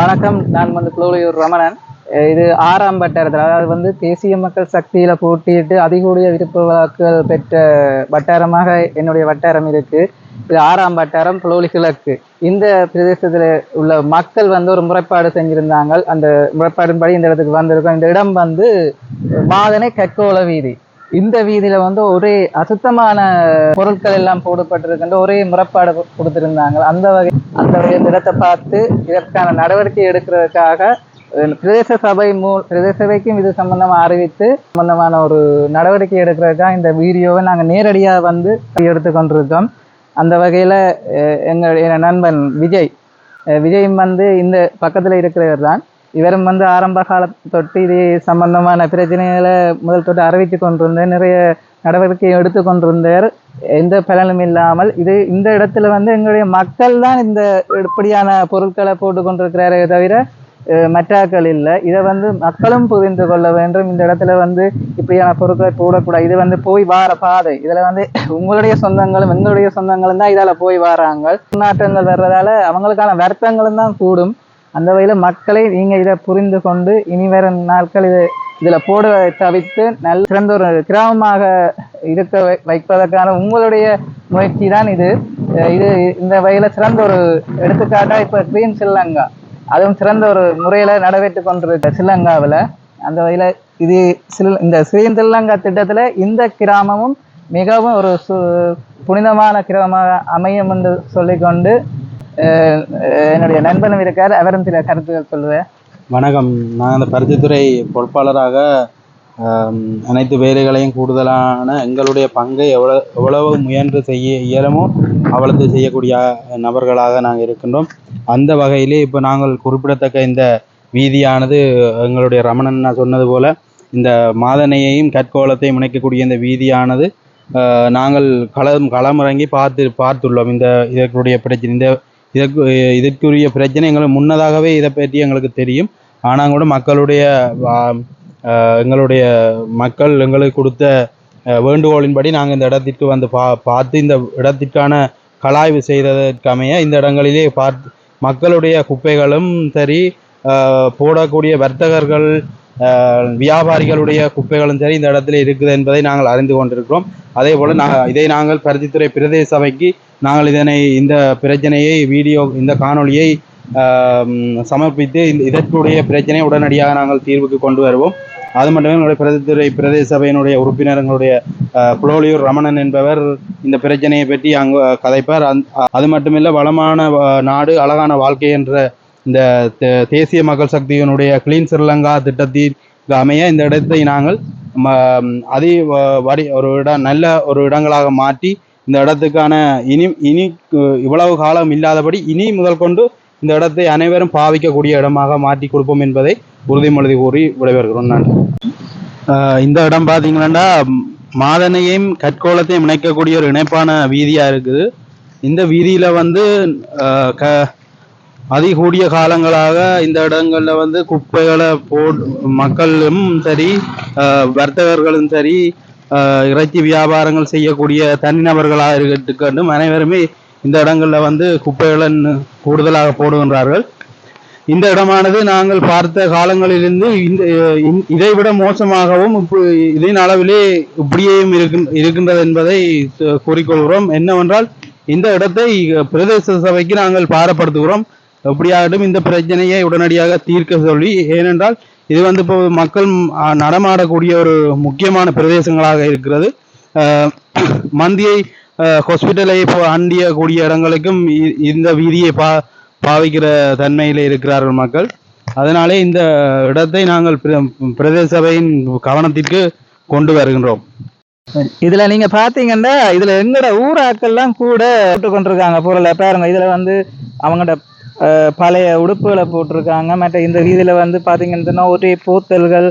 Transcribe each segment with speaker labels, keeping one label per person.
Speaker 1: வணக்கம். நான் வந்து குலோலியூர் ரமணன். இது ஆறாம் வட்டாரத்தில் அதாவது வந்து தேசிய மக்கள் சக்தியில் போட்டியிட்டு அதிகூடிய விருப்ப வாக்குகள் பெற்ற வட்டாரமாக என்னுடைய வட்டாரம் இருக்குது இது ஆறாம் வட்டாரம் புலோலி கிழக்கு. இந்த பிரதேசத்தில் உள்ள மக்கள் வந்து ஒரு முறைப்பாடு செஞ்சிருந்தாங்க. அந்த முறைப்பாடின்படி இந்த இடத்துக்கு வந்திருக்கோம். இந்த இடம் வந்து மாதனை கக்கோல வீதி. இந்த வீதியில வந்து ஒரே அசுத்தமான பொருட்கள் எல்லாம் போடப்பட்டிருக்கின்ற ஒரே முறைப்பாடு கொடுத்திருந்தாங்க. அந்த வகை அந்த வகை இடத்தை பார்த்து இதற்கான நடவடிக்கை எடுக்கிறதுக்காக பிரதேச சபை மூ பிரதேச சபைக்கும் இது சம்பந்தமாக அறிவித்து சம்பந்தமான ஒரு நடவடிக்கை எடுக்கிறதுக்காக இந்த வீடியோவை நாங்கள் நேரடியாக வந்து எடுத்து கொண்டிருக்கோம். அந்த வகையில் எங்களுடைய நண்பன் விஜய் விஜயும் வந்து இந்த பக்கத்தில் இருக்கிறவர் தான். இவரும் வந்து ஆரம்ப கால தொட்டு இது சம்பந்தமான பிரச்சனைகளை முதல் தொட்டு அறிவித்து கொண்டிருந்தார். நிறைய நடவடிக்கை எடுத்து கொண்டிருந்தார். எந்த பலனும் இல்லாமல் இது இந்த இடத்துல வந்து எங்களுடைய மக்கள் தான் இந்த இப்படியான பொருட்களை போட்டு கொண்டிருக்கிறாரே தவிர மற்றாக்கள் இல்லை. இதை வந்து மக்களும் புரிந்து கொள்ள வேண்டும். இந்த இடத்துல வந்து இப்படியான பொருட்களை போடக்கூடாது. இது வந்து போய் வார பாதை. இதில் வந்து உங்களுடைய சொந்தங்களும் எங்களுடைய சொந்தங்களும் தான் இதால் போய் வாராங்க. நாட்டங்கள் வர்றதால அவங்களுக்கான வருத்தங்களும் தான் கூடும். அந்த வகையில் மக்களை நீங்கள் இதை புரிந்து கொண்டு இனி வர நாட்கள் இது இதில் போடுவதை தவிர்த்து நல்ல சிறந்த ஒரு கிராமமாக இருக்க வை- வைப்பதற்கான உங்களுடைய முயற்சி தான் இது. இது இந்த வகையில் சிறந்த ஒரு எடுத்துக்காட்டாக இப்போ கிரீன் ஸ்ரீலங்கா அதுவும் சிறந்த ஒரு முறையில் நடைபெற்று கொண்டிருக்க ஸ்ரீலங்காவில் அந்த வகையில் இது சில இந்த ஸ்ரீன் ஸ்ரீலங்கா திட்டத்தில் இந்த கிராமமும் மிகவும் ஒரு சு புனிதமான கிராமமாக அமையும் என்று சொல்லிக்கொண்டு என்னுடைய நண்பனும் இருக்கார். அவரும் சில கருத்துக்கள் சொல்லுவேன்.
Speaker 2: வணக்கம். நான் அந்த பருத்தித்துறை பொறுப்பாளராக அனைத்து வேலைகளையும் கூடுதலான எங்களுடைய பங்கை எவ்வளோ எவ்வளவு முயன்று செய்ய இயலுமோ அவ்வளவு செய்யக்கூடிய நபர்களாக நாங்கள் இருக்கின்றோம். அந்த வகையிலே இப்போ நாங்கள் குறிப்பிடத்தக்க இந்த வீதியானது எங்களுடைய ரமணன் நான் சொன்னது போல இந்த மாதனையையும் கற்கோலத்தையும் இணைக்கக்கூடிய இந்த வீதியானது நாங்கள் களம் களமிறங்கி பார்த்து பார்த்துள்ளோம். இந்த இதற்குடைய பிரச்சனை இந்த இதற்கு இதற்குரிய பிரச்சனை எங்களுக்கு முன்னதாகவே இதை பற்றி எங்களுக்கு தெரியும். ஆனால் கூட மக்களுடைய எங்களுடைய மக்கள் எங்களுக்கு கொடுத்த வேண்டுகோளின்படி நாங்கள் இந்த இடத்திற்கு வந்து பா பார்த்து இந்த இடத்திற்கான கலாய்வு செய்ததற்கமைய இந்த இடங்களிலே பார்த்து மக்களுடைய குப்பைகளும் சரி போடக்கூடிய வர்த்தகர்கள் வியாபாரிகளுடைய குப்பைகளும் சரி இந்த இடத்துல இருக்குது என்பதை நாங்கள் அறிந்து கொண்டிருக்கிறோம். அதே போல் நான் இதை நாங்கள் பருத்தித்துறை பிரதேச சபைக்கு நாங்கள் இதனை இந்த பிரச்சனையை வீடியோ இந்த காணொலியை சமர்ப்பித்து இந்த இதற்குடைய பிரச்சனையை உடனடியாக நாங்கள் தீர்வுக்கு கொண்டு வருவோம். அது மட்டுமே எங்களுடைய பிரதித்துறை பிரதேச சபையினுடைய உறுப்பினர் எங்களுடைய புலோலியூர் ரமணன் என்பவர் இந்த பிரச்சனையை பற்றி அங்கு கதைப்பார். அந் அது மட்டுமில்லை வளமான நாடு அழகான வாழ்க்கை என்ற இந்த தே- தேசிய மக்கள் சக்தியினுடைய கிளீன் ஸ்ரீலங்கா திட்டத்திற்கு அமைய இந்த இடத்தை நாங்கள் ம- வ- வடி ஒரு இடம் நல்ல ஒரு இடங்களாக மாற்றி இந்த இடத்துக்கான இனி இனி இவ்வளவு காலம் இல்லாதபடி இனி முதல் கொண்டு இந்த இடத்தை அனைவரும் பாவிக்கக்கூடிய இடமாக மாற்றி கொடுப்போம் என்பதை உறுதிமொழி கூறி விடைபெறுகிறோம். நான் இந்த இடம் பார்த்தீங்கன்னா மாதனையும் கற்கோளத்தையும் இணைக்கக்கூடிய ஒரு இணைப்பான வீதியாக இருக்குது. இந்த வீதியில் வந்து க அதிகூடிய காலங்களாக இந்த இடங்களில் வந்து குப்பைகளை போ மக்களும் சரி வர்த்தகர்களும் சரி இறைச்சி வியாபாரங்கள் செய்யக்கூடிய தனிநபர்களாக இருக்கட்டும் அனைவருமே இந்த இடங்களில் வந்து குப்பைகளை கூடுதலாக போடுகின்றார்கள். இந்த இடமானது நாங்கள் பார்த்த காலங்களிலிருந்து இந்த இதைவிட மோசமாகவும் இதன் அளவிலே இப்படியேயும் இருக்கின்றது என்பதை கூறிக்கொள்கிறோம். என்னவென்றால் இந்த இடத்தை பிரதேச சபைக்கு நாங்கள் பாரப்படுத்துகிறோம். எப்படியாகட்டும் இந்த பிரச்சனையை உடனடியாக தீர்க்க சொல்லி ஏனென்றால் இது வந்து இப்போ மக்கள் நடமாடக்கூடிய ஒரு முக்கியமான பிரதேசங்களாக இருக்கிறது. மந்தியை ஹாஸ்பிட்டலை அண்டியக்கூடிய அண்டிய கூடிய இடங்களுக்கும் இந்த வீதியை பா பாவிக்கிற தன்மையில் இருக்கிறார்கள் மக்கள். அதனாலே இந்த இடத்தை நாங்கள் பிர- பிரதேச சபையின் கவனத்திற்கு கொண்டு வருகின்றோம்.
Speaker 1: இதுல நீங்க பாத்தீங்கன்னா இதுல எங்கட ஊராக்கள்லாம் கூட கொண்டிருக்காங்க பொருளை. பாருங்க இதுல வந்து அவங்கள்ட்ட பழைய உடுப்புகளை போட்டிருக்காங்க. மற்ற இந்த வீதியில் வந்து பார்த்தீங்கன்னா சொன்னா ஒரே போத்தல்கள்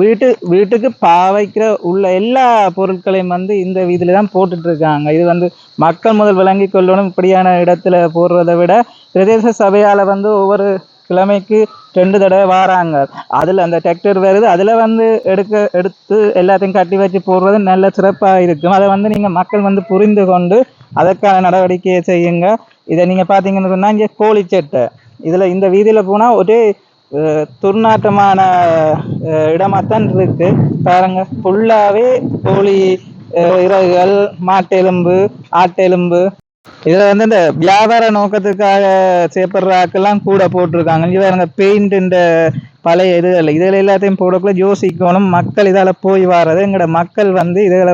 Speaker 1: வீட்டு வீட்டுக்கு பாவைக்கிற உள்ள எல்லா பொருட்களையும் வந்து இந்த வீதியில தான் போட்டுட்டு இருக்காங்க இது வந்து மக்கள் முதல் விளங்கி கொள்ளணும் இப்படியான இடத்துல போடுறதை விட பிரதேச சபையால் வந்து ஒவ்வொரு கிழமைக்கு ரெண்டு தடவை வாராங்க. அதில் அந்த டிராக்டர் வருது அதில் வந்து எடுக்க எடுத்து எல்லாத்தையும் கட்டி வச்சு போடுறது நல்ல சிறப்பாக இருக்கும். அதை வந்து நீங்கள் மக்கள் வந்து புரிந்து கொண்டு அதற்கான நடவடிக்கையை செய்யுங்க. இதை நீங்கள் பார்த்தீங்கன்னு சொன்னால் இங்கே கோழிச்சட்டை இதில் இந்த வீதியில் போனால் ஒரே துர்நாற்றமான இடமாகத்தான் இடமாத்தான் இருக்கு. பாருங்க ஃபுல்லாகவே கோழி இறகுகள் மாட்டெலும்பு ஆட்டெலும்பு இதில் வந்து இந்த வியாபார நோக்கத்துக்காக சேப்படுறாக்கெல்லாம் கூட போட்டிருக்காங்க. இங்க பாருங்க பெயிண்ட் இந்த பழைய இதுகள். இதில் எல்லாத்தையும் போடக்குள்ள யோசிக்கணும். மக்கள் இதால் போய் வர்றது. எங்களோட மக்கள் வந்து இதில்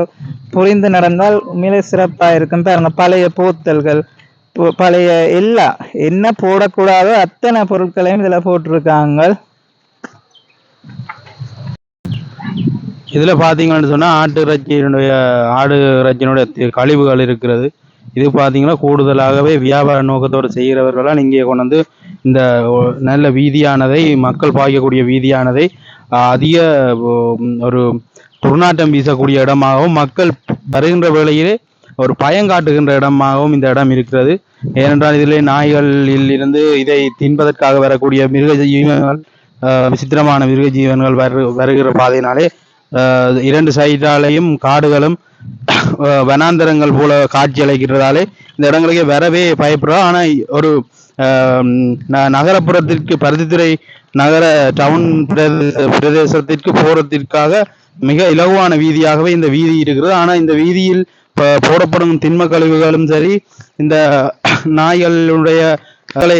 Speaker 1: புரிந்து நடந்தால் உண்மையிலே சிறப்பாக இருக்கும். பாருங்க பழைய போத்தல்கள். பழைய எல்லா என்ன போடக்கூடாதோ அத்தனை பொருட்களையும் இதுல போட்டிருக்காங்க.
Speaker 2: இதுல பாத்தீங்கன்னு சொன்னா ஆட்டு இறைச்சியினுடைய ஆடு இறைச்சியினுடைய கழிவுகள் இருக்கிறது. இது பாத்தீங்கன்னா கூடுதலாகவே வியாபார நோக்கத்தோடு செய்கிறவர்களால் இங்கே கொண்டு வந்து இந்த நல்ல வீதியானதை மக்கள் பாய்க்கக்கூடிய வீதியானதை அதிக ஒரு துர்நாட்டம் வீசக்கூடிய இடமாகவும் மக்கள் வருகின்ற வேளையிலே ஒரு பயங்காட்டுகின்ற இடமாகவும் இந்த இடம் இருக்கிறது. ஏனென்றால் இதிலே நாய்களில் இருந்து இதை தின்பதற்காக வரக்கூடிய மிருக ஜீவன்கள் விசித்திரமான மிருக ஜீவன்கள் வரு வருகிற பாதையினாலே இரண்டு சைடாலையும் காடுகளும் வனாந்தரங்கள் போல காட்சி அளிக்கிறதாலே இந்த இடங்களுக்கு வரவே பயப்படுறோம் ஆனா ஒரு ந- நகரப்புறத்திற்கு பருத்தித்துறை நகர டவுன் பிரதே- பிரதேசத்திற்கு போறதற்காக மிக இலகுவான வீதியாகவே இந்த வீதி இருக்கிறது. ஆனா இந்த வீதியில் இப்போ போடப்படும் திண்ம கழிவுகளும் சரி இந்த நாய்களுடைய களை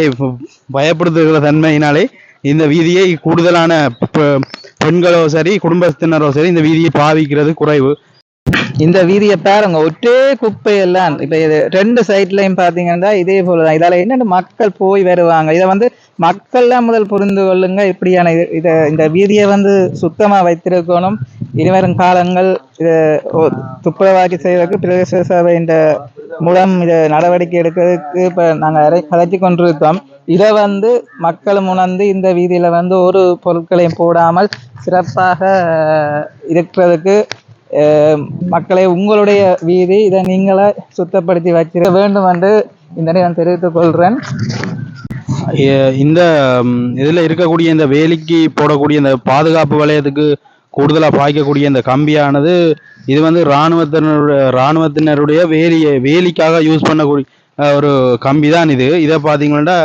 Speaker 2: பயப்படுத்துகிற தன்மையினாலே இந்த வீதியை கூடுதலான பெ- பெண்களோ சரி குடும்பத்தினரோ சரி இந்த வீதியை பாவிக்கிறது குறைவு.
Speaker 1: இந்த வீதியை பாருங்க ஒட்டே குப்பை எல்லாம் இப்ப இது ரெண்டு சைட்லயும் பாத்தீங்கன்னா இதே போலதான். இதால என்னென்ன மக்கள் போய் வருவாங்க? இதை வந்து மக்கள்லாம் முதல் புரிந்து கொள்ளுங்க. இப்படியான இது- இத இந்த வீதியை வந்து சுத்தமா வைத்திருக்கணும். இனிவரும் காலங்கள் இதை துப்புரவாக்கி செய்வதற்கு பிரதேச சபையின் மூலம் இதை நடவடிக்கை எடுக்கிறதுக்கு இப்ப நாங்க அரை- கதைச்சு கொண்டிருக்கோம் இதை வந்து மக்கள் உணர்ந்து இந்த வீதியில வந்து ஒரு பொருட்களையும் போடாமல் சிறப்பாக இருக்கிறதுக்கு மக்களை உங்களுடைய வீதி இதை நீங்களே சுத்தப்படுத்தி வச்சிருக்க வேண்டும் என்று இந்த நேரம் தெரிவித்துக் கொள்கிறேன்.
Speaker 2: இந்த இதில் இருக்கக்கூடிய இந்த வேலிக்கு போடக்கூடிய இந்த பாதுகாப்பு வளையத்துக்கு கூடுதலாக பாய்க்கக்கூடிய இந்த கம்பியானது இது வந்து இராணுவத்தினருடைய இராணுவத்தினருடைய வேலியை வேலிக்காக யூஸ் பண்ணக்கூடிய ஒரு கம்பி தான் இது. இதை பார்த்தீங்கன்னா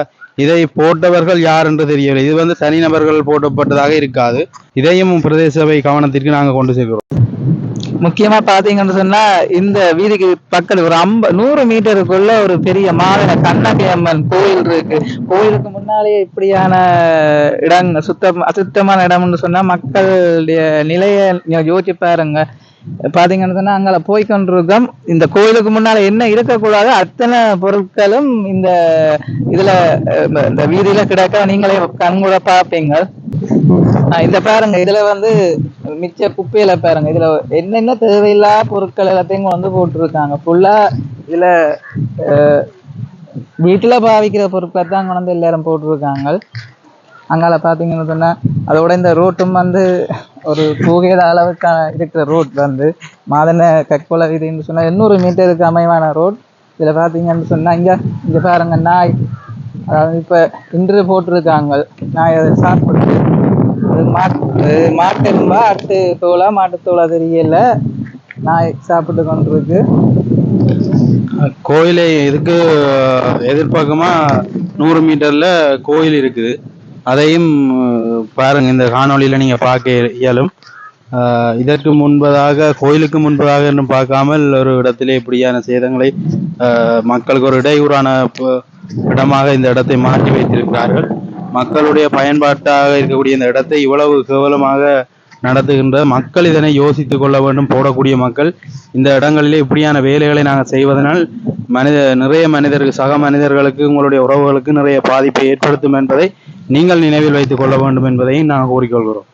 Speaker 2: இதை போட்டவர்கள் யார் என்று தெரியவில்லை. இது வந்து தனிநபர்கள் போட்டப்பட்டதாக இருக்காது. இதையும் பிரதேச சபை கவனத்திற்கு நாங்கள் கொண்டு சேர்க்கிறோம்
Speaker 1: முக்கியமா பாத்தீங்கன்னு சொன்னா இந்த வீதிக்கு பக்கத்துல ஒரு ஐம்ப நூறு மீட்டருக்குள்ள ஒரு பெரிய மாவன கண்ணகி அம்மன் கோயில் இருக்கு. கோயிலுக்கு முன்னாலேயே இப்படியான இடம் சுத்தம் அசுத்தமான இடம்னு சொன்னா மக்களுடைய நிலையை யோசிச்சு பாருங்க. பாத்தீங்கன்னு சொன்னா அங்கே போய் கொண்டிருக்கோம். இந்த கோயிலுக்கு முன்னால என்ன இருக்கக்கூடாது அத்தனை பொருட்களும் இந்த இதுல இந்த வீதியில கிடக்க நீங்களே கண்கூட பார்ப்பீங்க. இந்த பாருங்க. இதுல வந்து மிச்ச குப்பையில பாருங்க. இதுல என்னென்ன தேவையில்லாத பொருட்கள் எல்லாத்தையும் கொண்டு வந்து போட்டிருக்காங்க. ஃபுல்லா இதுல வீட்டுல பாவிக்கிற பொருட்களை தான் கொண்டு வந்து எல்லாரும் போட்டிருக்காங்க. அங்கால பாத்தீங்கன்னு சொன்னா அதோட இந்த ரோட்டும் வந்து ஒரு புகையிற அளவுக்கான இருக்கிற ரோட் வந்து மாதன கற்கொலை வீதின்னு சொன்னா எண்ணூறு மீட்டருக்கு அமைவான ரோட் இதுல பாத்தீங்கன்னு சொன்னா இங்க இங்க பாருங்க நாய். அதாவது இப்ப இன்று போட்டிருக்காங்க. நாய் அதை சாப்பிட்டு அது மாட்டு மாட்டெரும்பா ஆட்டு தோலா மாட்டு தோலா தெரியல. நாய் சாப்பிட்டு கொண்டிருக்கு.
Speaker 2: கோயிலை இதுக்கு எதிர்பார்க்கமா? நூறு மீட்டர்ல கோயில் இருக்குது. அதையும் பாருங்க இந்த காணொளியில நீங்க பார்க்க இயலும் இதற்கு முன்பதாக கோயிலுக்கு முன்பதாக இன்னும் பார்க்காமல் ஒரு இடத்திலே இப்படியான சேதங்களை மக்களுக்கு ஒரு இடையூறான இடமாக இந்த இடத்தை மாற்றி வைத்திருக்கிறார்கள். மக்களுடைய பயன்பாட்டாக இருக்கக்கூடிய இந்த இடத்தை இவ்வளவு கேவலமாக நடத்துகின்ற மக்கள் இதனை யோசித்து கொள்ள வேண்டும் போடக்கூடிய மக்கள். இந்த இடங்களிலே இப்படியான வேலைகளை நாங்கள் செய்வதனால் மனித நிறைய மனிதர்கள் சக மனிதர்களுக்கு உங்களுடைய உறவுகளுக்கு நிறைய பாதிப்பை ஏற்படுத்தும் என்பதை நீங்கள் நினைவில் வைத்துக் கொள்ள வேண்டும் என்பதையும் நாங்கள் கூறிக்கொள்கிறோம்.